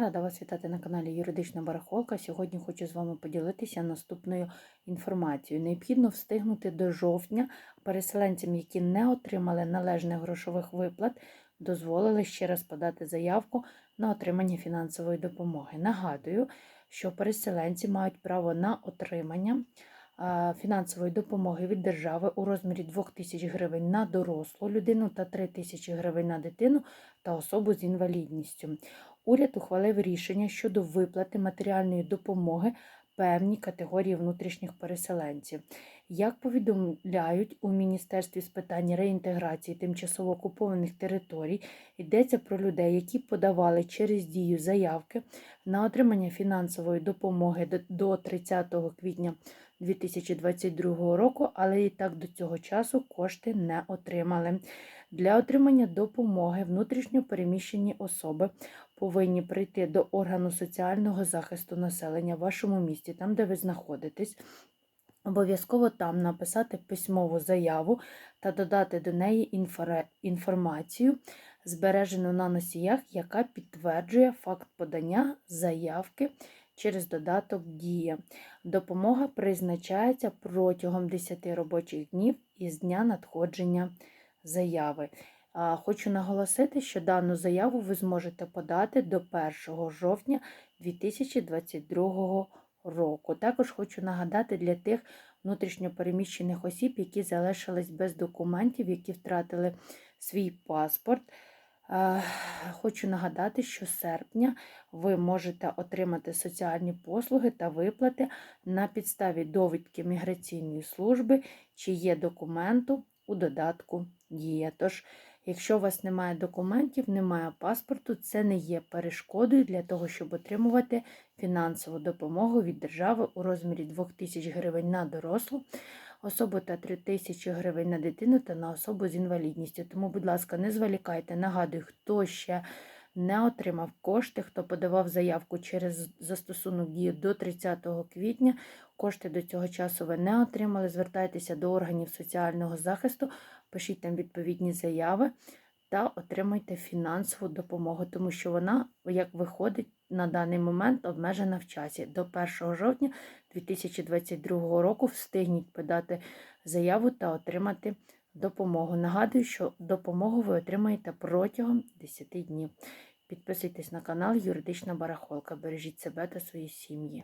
Рада вас вітати на каналі Юридична Барахолка. Сьогодні хочу з вами поділитися наступною інформацією. Необхідно встигнути до жовтня переселенцям, які не отримали належних грошових виплат, дозволили ще раз подати заявку на отримання фінансової допомоги. Нагадую, що переселенці мають право на отримання фінансової допомоги від держави у розмірі 2 тисяч гривень на дорослу людину та 3 тисячі гривень на дитину та особу з інвалідністю. Уряд ухвалив рішення щодо виплати матеріальної допомоги певній категорії внутрішніх переселенців. Як повідомляють у Міністерстві з питань реінтеграції тимчасово окупованих територій, йдеться про людей, які подавали через дію заявки на отримання фінансової допомоги до- до 30 квітня 2022 року, але і так до цього часу кошти не отримали. Для отримання допомоги внутрішньо переміщені особи повинні прийти до органу соціального захисту населення в вашому місті, там, де ви знаходитесь. Обов'язково там написати письмову заяву та додати до неї інформацію, збережену на носіях, яка підтверджує факт подання заявки через додаток Дія. Допомога призначається протягом 10 робочих днів із дня надходження заяви. Хочу наголосити, що дану заяву ви зможете подати до 1 жовтня 2022 року. Також хочу нагадати для тих внутрішньопереміщених осіб, які залишились без документів, які втратили свій паспорт. Е, Хочу нагадати, що з серпня ви можете отримати соціальні послуги та виплати на підставі довідки міграційної служби, чи є документу у додатку Дія. Тож, якщо у вас немає документів, немає паспорту, це не є перешкодою для того, щоб отримувати фінансову допомогу від держави у розмірі 2 тисяч гривень на дорослу особу та 3 тисячі гривень на дитину та на особу з інвалідністю. Тому, будь ласка, не зволікайте. Нагадую, хто ще не отримав кошти, хто подавав заявку через застосунок дії до 30 квітня. Кошти до цього часу ви не отримали. Звертайтеся до органів соціального захисту, пишіть там відповідні заяви та отримуйте фінансову допомогу, тому що вона, як виходить, на даний момент обмежена в часі. До 1 жовтня 2022 року встигніть подати заяву та отримати допомогу. Нагадую, що допомогу ви отримаєте протягом 10 днів. Підписуйтесь на канал Юридична Барахолка. Бережіть себе та свої сім'ї.